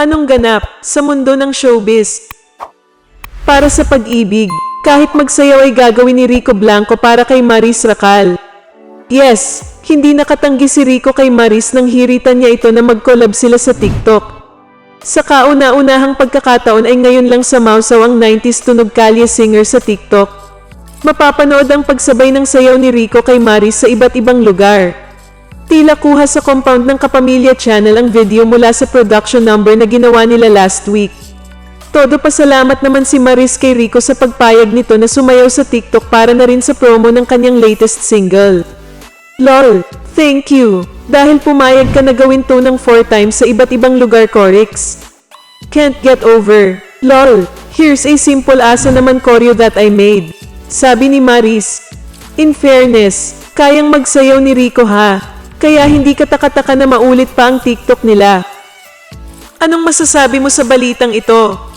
Anong ganap sa mundo ng showbiz? Para sa pag-ibig, kahit magsayaw ay gagawin ni Rico Blanco para kay Maris Racal. Yes, hindi nakatanggi si Rico kay Maris nang hiritan niya ito na mag-collab sila sa TikTok. Sa kauna-unahang pagkakataon ay ngayon lang sa Mausaw ang 90s tunog kalye singer sa TikTok. Mapapanood ang pagsabay ng sayaw ni Rico kay Maris sa iba't ibang lugar. Tila kuha sa compound ng Kapamilya Channel ang video mula sa production number na ginawa nila last week. Todo pasalamat naman si Maris kay Rico sa pagpayag nito na sumayaw sa TikTok para na rin sa promo ng kanyang latest single. LOL, thank you. Dahil pumayag ka na gawin to ng 4 times sa iba't ibang lugar, Corix. Can't get over. LOL, here's a simple asa naman choreo that I made. Sabi ni Maris. In fairness, kayang magsayaw ni Rico ha. Kaya hindi katakataka na maulit pa ang TikTok nila. Anong masasabi mo sa balitang ito?